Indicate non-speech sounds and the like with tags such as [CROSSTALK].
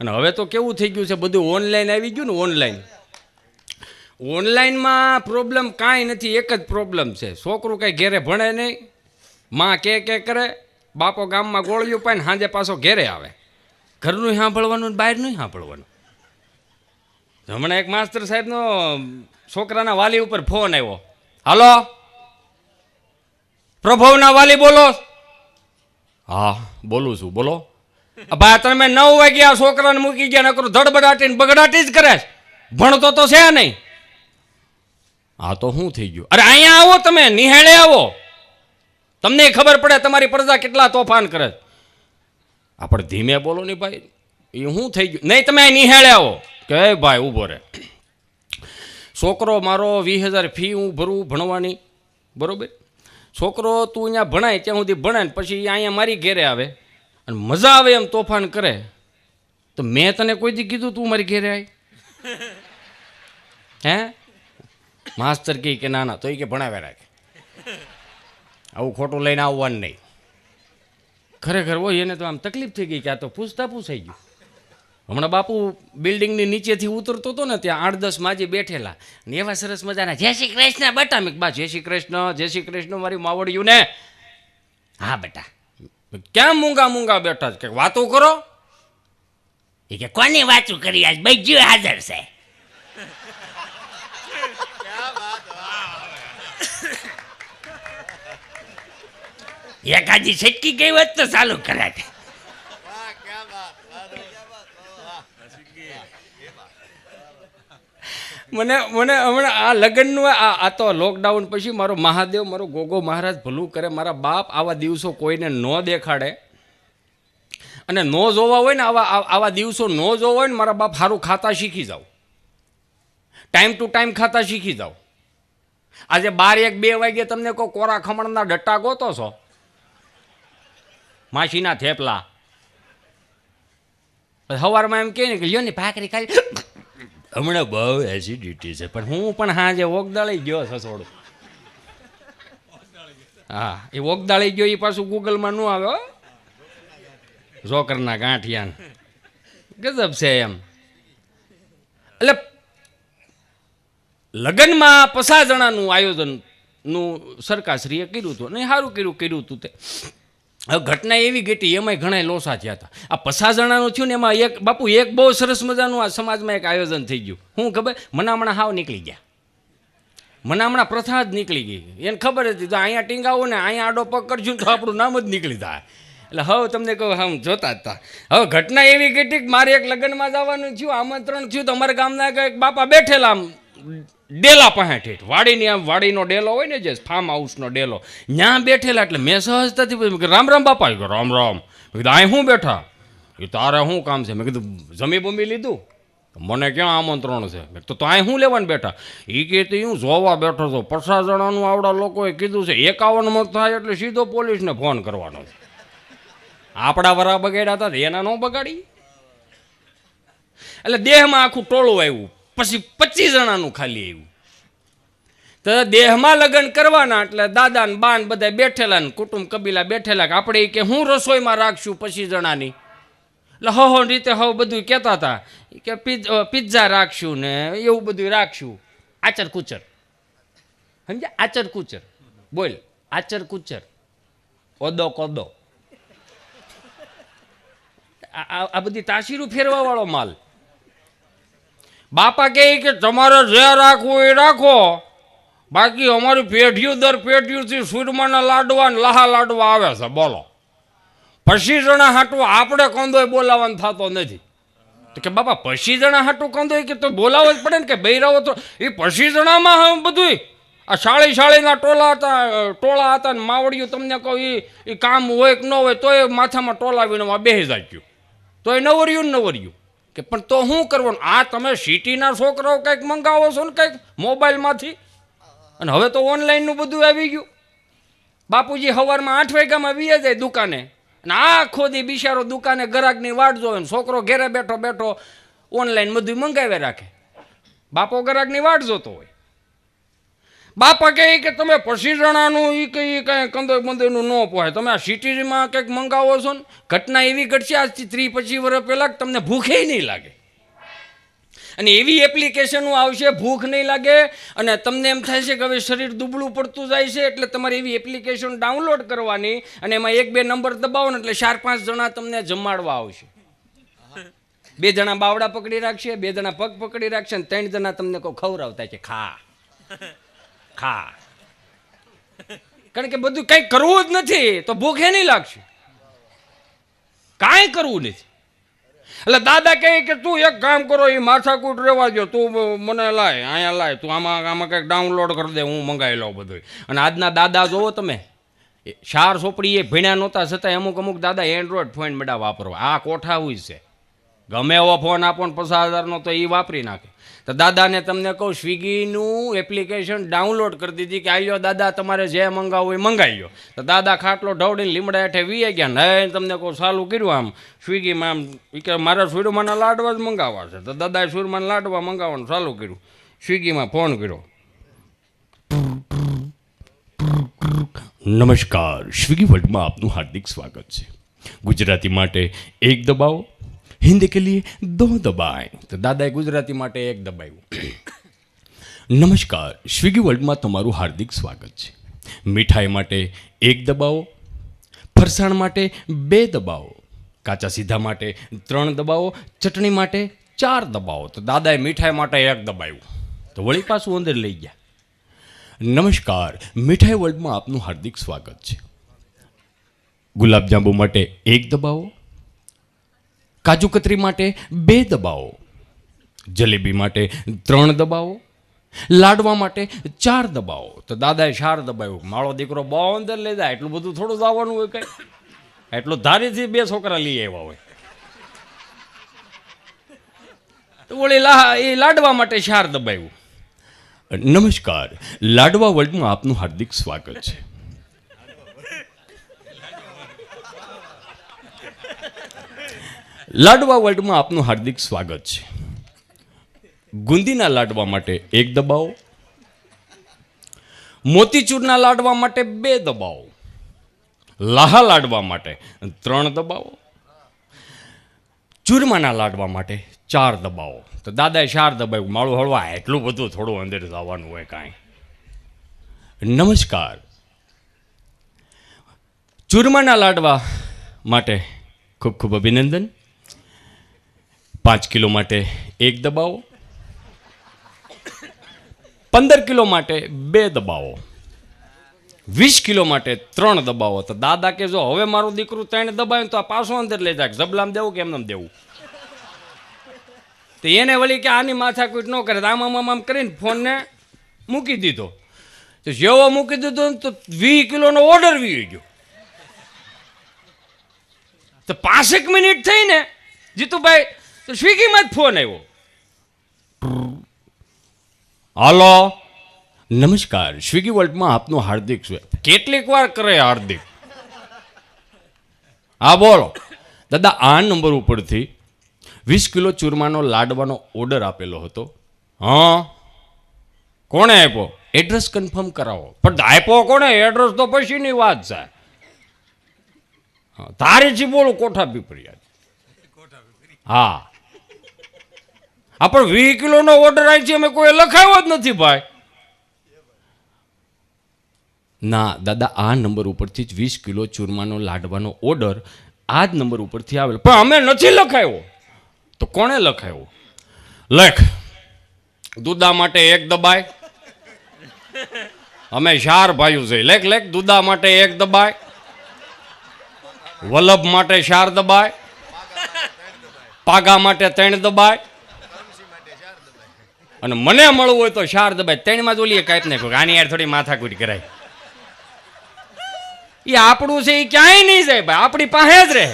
અને હવે તો કેવું થઈ ગયું છે, બધું ઓનલાઈન આવી ગયું ને ઓનલાઈન ઓનલાઈનમાં પ્રોબ્લેમ કાંઈ નથી, એક જ પ્રોબ્લેમ છે. છોકરું કાંઈ ઘેરે ભણે નહીં. માં કે કે કરે, બાપો ગામમાં ગોળિયું પાય ને સાંજે પાછો ઘેરે આવે. ઘરનું સાંભળવાનું બહારનું સાંભળવાનું. હમણાં એક માસ્તર સાહેબનો છોકરાના વાલી ઉપર ફોન આવ્યો. હાલો? પ્રભવના વાલી બોલો. હા, બોલું છું. બોલો. આ ભાઈ તમે નવ વાગ્યા છોકરાને મૂકી ગયા, નકરું ધડબડાટી બગડાટી જ કરે. ભણતો તો છે નહીં. હા તો શું થઈ ગયું? અરે અહીંયા આવો તમે, નિહાળે આવો. તમને ખબર પડે તમારી પ્રજા કેટલા તોફાન કરે આપણે ધીમે બોલો ને ભાઈ, એ શું થઈ ગયું? નહીં, તમે અહીં નિહાળે આવો. કે ભાઈ, ઊભો રહે. છોકરો મારો વીસ હજાર ફી હું ભરું ભણવાની, બરોબર? છોકરો તું અહીંયા ભણાય, ત્યાં સુધી ભણાય ને પછી અહીંયા મારી ઘેરે આવે. અને મજા આવે એમ તોફાન કરે, તો મેં તને કોઈ દી કીધું તું મારી ઘેરે આવી હે? માસ્તર કહે કે ના ના તો એ કે ભણાવે રાખે. આવું ખોટું લઈને આવવાનું નહીં. ખરેખર હોય, એને તો આમ તકલીફ થઈ ગઈ કે આ તો પૂછતા પૂછાઈ ગયું. હમણાં બાપુ બિલ્ડિંગની નીચેથી ઉતરતો હતો ને, ત્યાં આઠ દસ માજી બેઠેલા. ને એવા સરસ મજાના, જય શ્રી કૃષ્ણ, બેટા મેં બા જય શ્રી કૃષ્ણ, જય શ્રી કૃષ્ણ, મારી માવડિયું ને હા, બેટા. કેમ મૂંગા મૂંગા બેઠા છે? કે વાતો કરો? એ કે કોની વાતું કરી આજ? બૈજુ હાજર છે. એકાદી છટકી ગઈ વાત તો ચાલુ કરાત. મને મને હમણાં આ લગ્નનું આ તો લોકડાઉન પછી મારો મહાદેવ, મારો ગોગો મહારાજ ભલું કરે. મારા બાપ આવા દિવસો કોઈને ન દેખાડે. અને ન જોવા હોય ને આવા આવા દિવસો ન જોવા હોય ને મારા બાપ સારું ખાતા શીખી જાઓ. ટાઈમ ટુ ટાઈમ ખાતા શીખી જાઓ. આજે બાર એક બે વાગે તમને કોઈ કોરા ખમણના ડટ્ટા ગોતો છો? માછીના થેપલા. સવારમાં એમ કહે ને કે, લ્યો ને ભાખરી ખાઈ. હમણાં બહુ એસિડિટી છે. પણ હું પણ હા જે ઓગદાળી ગયો સસોડું હા, એ ઓગદાળી ગયો, એ પાછું ગૂગલમાં ન આવે જોકરના ગાંઠિયાન. ગજબ છે એમ. એટલે લગ્નમાં પસા જણાનું આયોજનનું સરકારશ્રીએ કર્યું હતું. અને સારું કર્યું કર્યું હતું તે. ઘટના એવી ઘટી, એમાંય ઘણા લોસા થયા હતા. આ પચાસ જણાનું થયું ને એમાં એક, બાપુ, એક બહુ સરસ મજાનું આ સમાજમાં એક આયોજન થઈ ગયું. હું ખબર, મનામણા હાવ નીકળી ગયા. મનામણા પ્રથા જ નીકળી ગઈ. એને ખબર હતી તો અહીંયા ટીંગાવું ને, અહીંયા આડો પગ કરજો તો આપણું નામ જ નીકળી થાય એટલે હવે તમને કહું હમ જોતા હતા. હવે ઘટના એવી ઘટી મારે એક લગ્નમાં જવાનું થયું, આમંત્રણ થયું તો અમારા ગામના એક બાપા બેઠેલા આમ ડેલા પાસે વાડીની આમ વાડીનો ડેલો હોય ને જે ફાર્મ હાઉસનો ડેલો. ત્યાં બેઠેલા એટલે મેં સહજતાથી રામ રામ બાપા. એ રામ રામ. મેં કીધું, અહીં શું બેઠા? એ તારે શું કામ છે? મેં કીધું, જમી બમી લીધું? મને ક્યાં આમંત્રણ છે? તો અહીં શું લેવાનું બેઠા? એ કે તે હું જોવા બેઠો હતો પચાસ જણાનું આવડા લોકોએ કીધું છે, એકાવન મત થાય એટલે સીધો પોલીસને ફોન કરવાનો છે. આપણા વરા બગાડ્યા હતા એના ન બગાડી. એટલે દેહમાં આખું ટોળું આવ્યું. પછી પચીસ જણાનું ખાલી આવ્યું. તો દેહમાં લગ્ન કરવાના એટલે દાદા ને બાન બધા બેઠેલા ને કુટુંબ કબીલા બેઠેલા કે આપણે કે હું રસોઈમાં રાખશું પચીસ જણાની? એટલે હો રીતે હવે બધું કહેતા હતા. કે પિત્ઝા રાખશું ને એવું બધું રાખશું. આચર કુચર. સમજ્યા? આચર કુચર. બોલ. આચર કુચર. ઓદો કોદો. આ બધી તાસીરું ફેરવા વાળો માલ. બાપા કહે કે તમારે જે રાખવું એ રાખો. બાકી અમારી પેઢીઓ દર પેઢીઓથી સુરમાના લાડવા ને લાહા લાડવા આવે છે, બોલો. પછી જણા હાટું આપણે કંદોય બોલાવવાનું થતો નથી. તો કે બાપા, પછી જણા હાટું કંદોય કે તો બોલાવો જ પડે ને કે બૈરાવો તો, એ પછી જણામાં બધુંય. આ શાળી શાળીના ટોલા હતા ટોળા હતા ને માવડિયું તમને કહું એ એ કામ હોય કે ન હોય તોય માથામાં ટોલાવીને એમાં બેસી જાય એ નવર્યું ને નવર્યું. કે પણ તો શું કરવાનું? આ તમે સિટીના છોકરાઓ કંઈક મંગાવો છો ને કંઈક મોબાઈલમાંથી? અને હવે તો ઓનલાઈનનું બધું આવી ગયું. બાપુજી સવારમાં આઠ વાગ્યામાં વીએ જાય દુકાને. અને આખો દી બિચારો દુકાને ગ્રાહકની વાટ જોવે છોકરો ઘેરે બેઠો બેઠો ઓનલાઈન બધું મંગાવી રાખે. બાપો ગ્રાહકની વાટ જોતો હોય. બાપા કહે કે તમે પસી જણાનું એ કે એ કાંઈ કંદર બંદરનું ન પોહાય. તમે આ સિટીમાં કંઈક મંગાવો છો ને, ઘટના એવી ઘટશે, આજથી ત્રી પચીસ વર્ષ પહેલાં તમને ભૂખે નહીં લાગે. અને એવી એપ્લિકેશનો આવશે, ભૂખ નહીં લાગે, અને તમને એમ થાય છે કે હવે શરીર દુબળું પડતું જાય છે, એટલે તમારે એવી એપ્લિકેશન ડાઉનલોડ કરવાની, અને એમાં એક બે નંબર દબાવો ને એટલે ચાર પાંચ જણા તમને જમાડવા આવશે. બે જણા બાવડા પકડી રાખશે, બે જણા પગ પકડી રાખશે, અને ત્રણ જણા તમને કોઈ ખવડાવતા છે, ખા. ખા. કારણ કે બધું કંઈ કરવું જ નથી, તો ભૂખે નહીં લાગશે. કાંઈ કરવું નથી. એટલે દાદા કહે કે તું એક કામ કરો, એ માથાકૂટ રહેવા દો તું મને લાય, અહીંયા લાય, તું આમાં આમાં કંઈક ડાઉનલોડ કરી દે, હું મંગાવી લઉં બધું. અને આજના દાદા જોવો તમે ચાર સોપડી એ ભીણ્યા નહોતા છતાં અમુક અમુક દાદા એન્ડ્રોઈડ ફોન બધા વાપરવા. આ કોઠા હોય છે. ગમે એવો ફોન આપો ને પચાસ હજારનો તો એ વાપરી નાખે. તો દાદાને તમને કહું, સ્વિગીનું એપ્લિકેશન ડાઉનલોડ કરી દીધી કે આવ્યો દાદા, તમારે જે મંગાવવું એ મંગાવી લો તો દાદા ખાટલો ઢવડીને લીમડા હેઠે વીએ ગયા ને તમને કહું સારું કર્યું આમ. સ્વિગીમાં આમ કે મારા સુરમાના લાડવા જ મંગાવવા છે. તો દાદાએ સુરમાના લાડવા મંગાવવાનું ચાલુ કર્યું. સ્વિગીમાં ફોન કર્યો. નમસ્કાર. સ્વિગી વર્લ્ડમાં આપનું હાર્દિક સ્વાગત છે. ગુજરાતી માટે એક દબાવો હિન્દી કે લીએ દો દબાય. તો દાદાએ ગુજરાતી માટે એક દબાવ્યું. [COUGHS] નમસ્કાર સ્વિગી વર્લ્ડમાં તમારું હાર્દિક સ્વાગત છે. મીઠાઈ માટે એક દબાવો ફરસાણ માટે બે દબાવો કાચા સીધા માટે ત્રણ દબાવો ચટણી માટે ચાર દબાવો. તો દાદાએ મીઠાઈ માટે એક દબાવ્યું. તો વળી પાછું અંદર લઈ ગયા. નમસ્કાર મીઠાઈ વર્લ્ડમાં આપનું હાર્દિક સ્વાગત છે. ગુલાબજાંબુ માટે એક દબાવો કાજુ કતરી માટે બે દબાવો, જલેબી માટે ત્રણ દબાવો, લાડવા માટે ચાર દબાવો. તો દાદાએ ચાર દબાવ્યું. માળો દીકરો બહુ અંદર લઈ જાય. એટલું બધું થોડું જ આવવાનું હોય કંઈ. એટલું ધારીથી બે છોકરા લઈ આવ્યા હોય. તો વળી લા, એ લાડવા માટે ચાર દબાવ્યું. નમસ્કાર. લાડવા વર્લ્ડમાં આપનું હાર્દિક સ્વાગત છે. લાડવા વર્લ્ડમાં આપનું હાર્દિક સ્વાગત છે. ગુંદીના લાડવા માટે એક દબાવો. મોતીચૂરના લાડવા માટે બે દબાવો. લાહા લાડવા માટે ત્રણ દબાવો. ચૂરમાના લાડવા માટે ચાર દબાવો. તો દાદાએ ચાર દબાવ્યું. માળું હળવા. એટલું બધું થોડું અંદર જવાનું હોય કાંઈ. નમસ્કાર. ચૂરમાના લાડવા માટે ખૂબ ખૂબ અભિનંદન. પાંચ કિલો માટે એક દબાવો. પંદર કિલો માટે બે દબાવો. વીસ કિલો માટે ત્રણ દબાવો. તો દાદા કે જો, હવે મારું દીકરું ત્રણ દબાવ્યું તો આ પાછો અંદર લઈ જાય જબલામ દેવું કે એમને દેવું? તો એને વળી કે આની માથાકૂટ ન કરે. આમ આમ આમ કરીને ફોનને મૂકી દીધો. તો જેવો મૂકી દીધો તો વીસ કિલોનો ઓર્ડર વી ગયો. તો પાંસેક મિનિટ થઈ ને જીતુભાઈ તો સ્વિગીમાં જ ફોન આવ્યો. હાલો. નમસ્કાર. સ્વિગી વર્લ્ડમાં આપનું હાર્દિક સ્વાગત. કેટલીક વાર કરે હાર્દિક. હા બોલો. દાદા આ નંબર ઉપરથી વીસ કિલો ચૂરમાનો લાડવાનો ઓર્ડર આપેલો હતો. હા. કોણે આપ્યો? એડ્રેસ કન્ફર્મ કરાવો. પણ આપ્યો કોણે? એડ્રેસ તો પછીની વાત છે. હા, તારેથી બોલો કોઠા પીપરિયા હા. હા પણ વીસ કિલોનો ઓર્ડર આવી છે, અમે કોઈ લખાયો જ નથી ભાઈ. ના, દાદા, આ નંબર ઉપરથી જ વીસ કિલો ચૂરમાનો લાડવાનો ઓર્ડર આ જ નંબર ઉપરથી આવેલો. પણ અમે નથી લખાયો. તો કોણે લખાયો? લેખ. દુદા માટે એક દબાય. અમે ચાર ભાઈઓ છે. લેખ લેખ. દુદા માટે એક દબાય. વલ્લભ માટે ચાર દબાય. પાગા માટે ત્રણ દબાય. અને મને મળવું હોય તો ચાર દબાય. ત્રણમાં જ ઓલીએ કાંઈ નાખો આની યાર થોડી માથાકૂટ કરાય. એ આપણું છે એ ક્યાંય નહીં જાય ભાઈ. આપણી પાસે જ રહે.